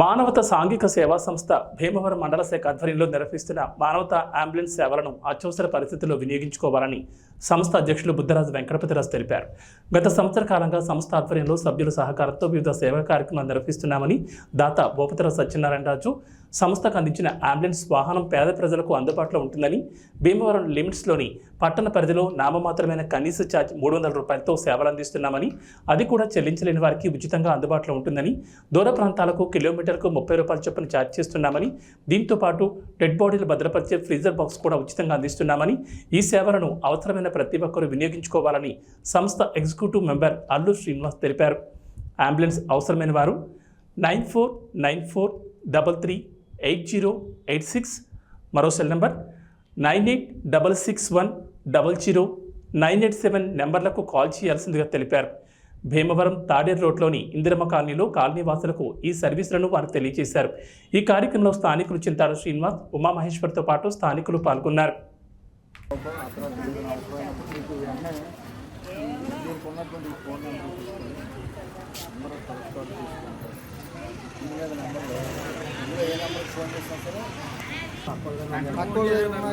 మానవత సాంఘిక సేవా సంస్థ భీమవరం మండల శాఖ ఆధ్వర్యంలో నిర్వహిస్తున్న మానవత అంబులెన్స్ సేవలను అత్యవసర పరిస్థితుల్లో వినియోగించుకోవాలని సంస్థ అధ్యక్షులు బుద్ధరాజు వెంకటపతిరాజు తెలిపారు. గత సంవత్సర కాలంగా సంస్థ ఆధ్వర్యంలో సభ్యుల సహకారంతో వివిధ సేవా కార్యక్రమాలు నిర్వహిస్తున్నామని దాత భూపతిరాజు సత్యనారాయణ రాజు సంస్థకు అందించిన అంబులెన్స్ వాహనం పేద ప్రజలకు అందుబాటులో ఉంటుందని భీమవరం లిమిట్స్లోని పట్టణ పరిధిలో నామమాత్రమైన కనీస ఛార్జ్ మూడు వందల రూపాయలతో సేవలు అందిస్తున్నామని అది కూడా చెల్లించలేని వారికి ఉచితంగా అందుబాటులో ఉంటుందని దూర ప్రాంతాలకు కిలోమీటర్కు ముప్పై రూపాయల చొప్పున ఛార్జ్ చేస్తున్నామని దీంతో పాటు డెడ్ బాడీలు భద్రపరిచే ఫ్రీజర్ బాక్స్ కూడా ఉచితంగా అందిస్తున్నామని ఈ సేవలను అవసరమైన ప్రతి ఒక్కరూ వినియోగించుకోవాలని సంస్థ ఎగ్జిక్యూటివ్ మెంబర్ అల్లు శ్రీనివాస్ తెలిపారు. అంబులెన్స్ అవసరమైన వారు nine four nine four double three eight zero eight six మరో cell number nine eight double six one double zero nine eight seven నెంబర్లకు కాల్ చేయాల్సిందిగా తెలిపారు. భీమవరం తాడేరు రోడ్లోని ఇందిరమ్మ కాలనీలో కాలనీ వాసులకు ఈ సర్వీసులను వారు తెలియజేశారు. ఈ కార్యక్రమంలో స్థానికులు చింతారు శ్రీనివాస్ ఉమామహేశ్వర్తో పాటు స్థానికులు పాల్గొన్నారు. దీనికి ఉన్నటువంటి ఫోన్ నెంబర్ తీసుకొని నెంబర్ కరెక్ట్ తీసుకుంటారు. మీద నెంబర్ ఇందులో ఏ ఫోన్ చేసినా సరే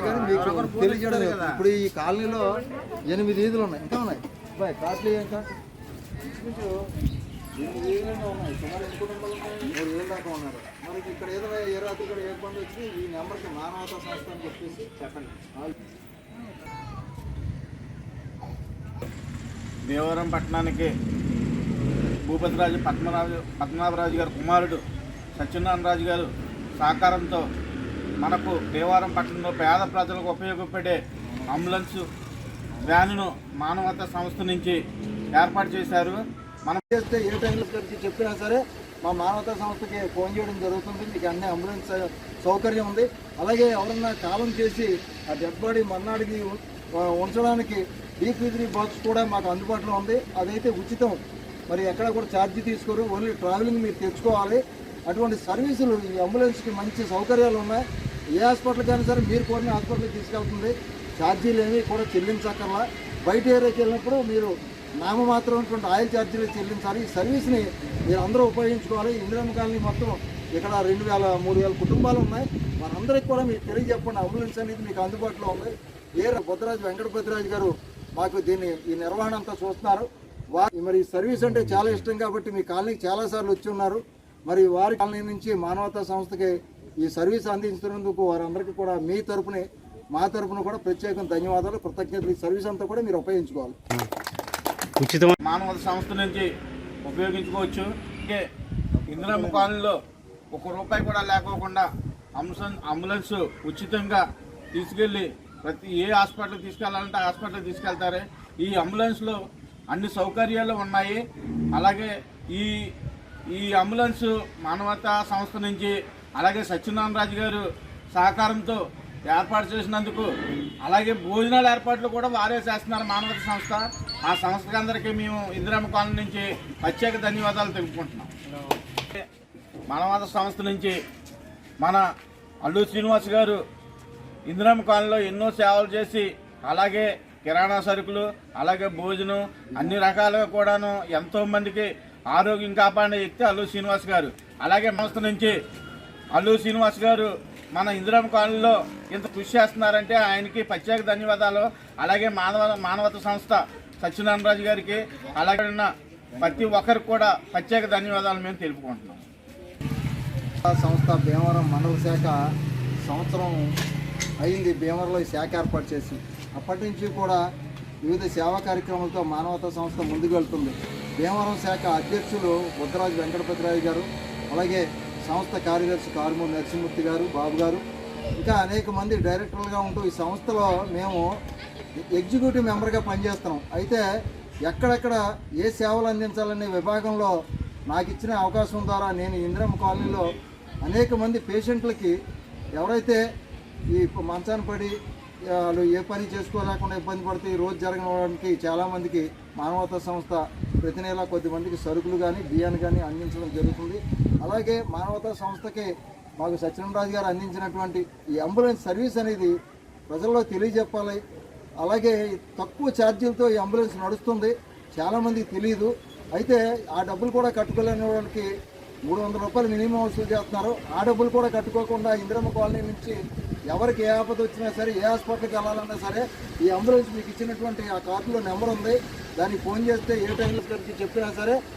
కానీ మీకు తెలియజేయడం. ఇప్పుడు ఈ కాలనీలో ఎనిమిది ఈదులు ఉన్నాయి. ఇంకా ఉన్నాయి. బాయ్ కాస్ట్లీ ఇంకా ఇంచుమించు ఎనిమిది ఈదులు ఉన్నాయి? సుమారు ఎన్ని కుటుంబాలు ఉన్నాయి. మూడు వేలు దాకా ఉన్నారు. మరి ఇక్కడ ఏదైనా ఏ రాత్రి కూడా ఏ ఇబ్బంది వచ్చి ఈ నెంబర్కి మానవతా సంస్థ అని చెప్పేసి చెప్పండి. దేవరం పట్టణానికి భూపతిరాజు పద్మరాజు పద్మనాభరాజు గారి కుమారుడు సత్యనారాయణరాజు గారు సహకారంతో మనకు దేవారం పట్టణంలో పేద ప్రజలకు ఉపయోగపడే అంబులెన్స్ వ్యానును మానవతా సంస్థ నుంచి ఏర్పాటు చేశారు. మనం చేస్తే ఏ టైంలో గురించి చెప్పినా సరే మా మానవతా సంస్థకి ఫోన్ చేయడం జరుగుతుంది. మీకు అన్ని అంబులెన్స్ సౌకర్యం ఉంది. అలాగే ఎవరన్నా కాలం చేసి ఆ డెడ్ బాడీ మర్నాడికి ఉంచడానికి డీప్ త్రీ బాక్స్ కూడా మాకు అందుబాటులో ఉంది. అదైతే ఉచితం. మరి ఎక్కడ కూడా ఛార్జీ తీసుకోరు. ఓన్లీ ట్రావెలింగ్ మీరు తెచ్చుకోవాలి. అటువంటి సర్వీసులు ఈ అంబులెన్స్కి మంచి సౌకర్యాలు ఉన్నాయి. ఏ హాస్పిటల్కి అయినా సరే మీరు కూడా హాస్పిటల్కి తీసుకెళ్తుంది. ఛార్జీలు ఏమీ కూడా చెల్లించక్కర్లా. బయట ఏరియాకి వెళ్ళినప్పుడు మీరు నామమాత్రమైనటువంటి ఆయిల్ ఛార్జీలు చెల్లించాలి. ఈ సర్వీస్ని మీరు అందరూ ఉపయోగించుకోవాలి. ఇందిరమ్మ కాలనీ మొత్తం ఇక్కడ రెండు వేల మూడు వేల కుటుంబాలు ఉన్నాయి. మనందరికి కూడా మీకు తెలియజెప్పండి. అంబులెన్స్ అనేది మీకు అందుబాటులో ఉంది. ఏ బుద్ధరాజు వెంకటపతిరాజు గారు మాకు దీన్ని ఈ నిర్వహణ అంతా చూస్తున్నారు. వా మరి ఈ సర్వీస్ అంటే చాలా ఇష్టం కాబట్టి మీ కాలనీకి చాలాసార్లు వచ్చి ఉన్నారు. మరి వారి కాలనీ నుంచి మానవతా సంస్థకి ఈ సర్వీస్ అందించినందుకు వారందరికీ కూడా మీ తరపునే మా తరపున కూడా ప్రత్యేక ధన్యవాదాలు కృతజ్ఞతలు. ఈ సర్వీస్ అంతా కూడా మీరు ఉపయోగించుకోవాలి. మానవత సంస్థ నుంచి ఉపయోగించుకోవచ్చు. ఇందిరమ్మ కాలనీలో ఒక రూపాయి కూడా లేకోకుండా అంశం అంబులెన్స్ ఉచితంగా తీసుకెళ్ళి ప్రతి ఏ హాస్పిటల్ తీసుకెళ్ళాలంటే ఆ హాస్పిటల్ తీసుకెళ్తారు. ఈ అంబులెన్స్లో అన్ని సౌకర్యాలు ఉన్నాయి. అలాగే ఈ ఈ అంబులెన్స్ మానవతా సంస్థ నుంచి అలాగే సత్యనారాయణ రాజు గారు సహకారంతో ఏర్పాటు చేసినందుకు అలాగే భోజనాల ఏర్పాట్లు కూడా వారే చేస్తున్నారు మానవత సంస్థ. ఆ సంస్థకి అందరికీ మేము ఇందిరమ్మ కాలనీ నుంచి ప్రత్యేక ధన్యవాదాలు తెలుపుకుంటున్నాం. మానవత సంస్థ నుంచి మన అల్లు శ్రీనివాస్ గారు ఇందిరమ్మ కాలనీలో ఎన్నో సేవలు చేసి అలాగే కిరాణా సరుకులు అలాగే భోజనం అన్ని రకాలుగా కూడాను ఎంతో మందికి ఆరోగ్యం కాపాడిన వ్యక్తి అల్లు శ్రీనివాస్ గారు. అలాగే సంస్థ నుంచి అల్లు శ్రీనివాస్ గారు మన ఇందిరమ్మ కాలనీలో ఇంత కృషి చేస్తున్నారంటే ఆయనకి ప్రత్యేక ధన్యవాదాలు. అలాగే మానవ మానవత సంస్థ సత్యనారాయణరాజు గారికి అలాగే ఉన్న ప్రతి ఒక్కరికి కూడా ప్రత్యేక ధన్యవాదాలు మేము తెలుపుకుంటున్నాం. సంస్థ భీమవరం మండల శాఖ సంవత్సరం అయింది భీమవరంలో ఈ శాఖ ఏర్పాటు చేసి. అప్పటి నుంచి కూడా వివిధ సేవా కార్యక్రమాలతో మానవతా సంస్థ ముందుకు వెళ్తుంది. భీమవరం శాఖ అధ్యక్షులు బుద్ధరాజు వెంకటపతిరాజు గారు అలాగే సంస్థ కార్యదర్శి కారుమూరి నరసింహమూర్తి గారు బాబు గారు ఇంకా అనేక మంది డైరెక్టర్లుగా ఉంటూ ఈ సంస్థలో మేము ఎగ్జిక్యూటివ్ మెంబర్గా పనిచేస్తున్నాం. అయితే ఎక్కడెక్కడ ఏ సేవలు అందించాలనే విభాగంలో నాకు ఇచ్చిన అవకాశం ద్వారా నేను ఇందిరమ్మ కాలనీలో అనేక మంది పేషెంట్లకి ఎవరైతే ఈ మంచాన్ని పడి వాళ్ళు ఏ పని చేసుకోలేకుండా ఇబ్బంది పడితే ఈ రోజు జరగడానికి చాలామందికి మానవతా సంస్థ ప్రతి నెల కొద్ది మందికి సరుకులు కానీ బియ్యాన్ని కానీ అందించడం జరుగుతుంది. అలాగే మానవతా సంస్థకి మాకు సత్యనారాజు గారు అందించినటువంటి ఈ అంబులెన్స్ సర్వీస్ అనేది ప్రజల్లో తెలియజెప్పాలి. అలాగే తక్కువ ఛార్జీలతో ఈ అంబులెన్స్ నడుస్తుంది. చాలామందికి తెలియదు అయితే ఆ డబ్బులు కూడా కట్టుకోలేని వాళ్ళకి మూడు వందల రూపాయలు మినిమం వసూలు చేస్తున్నారు. ఆ డబ్బులు కూడా కట్టుకోకుండా ఇందిరమ్మ కాలనీ నుంచి ఎవరికి ఏ ఆపద వచ్చినా సరే ఏ హాస్పిటల్కి వెళ్ళాలన్నా సరే ఈ అంబులెన్స్ మీకు ఇచ్చినటువంటి ఆ కార్డులో నెంబర్ ఉంది. దానికి ఫోన్ చేస్తే ఏ టైంలో చెప్పినా సరే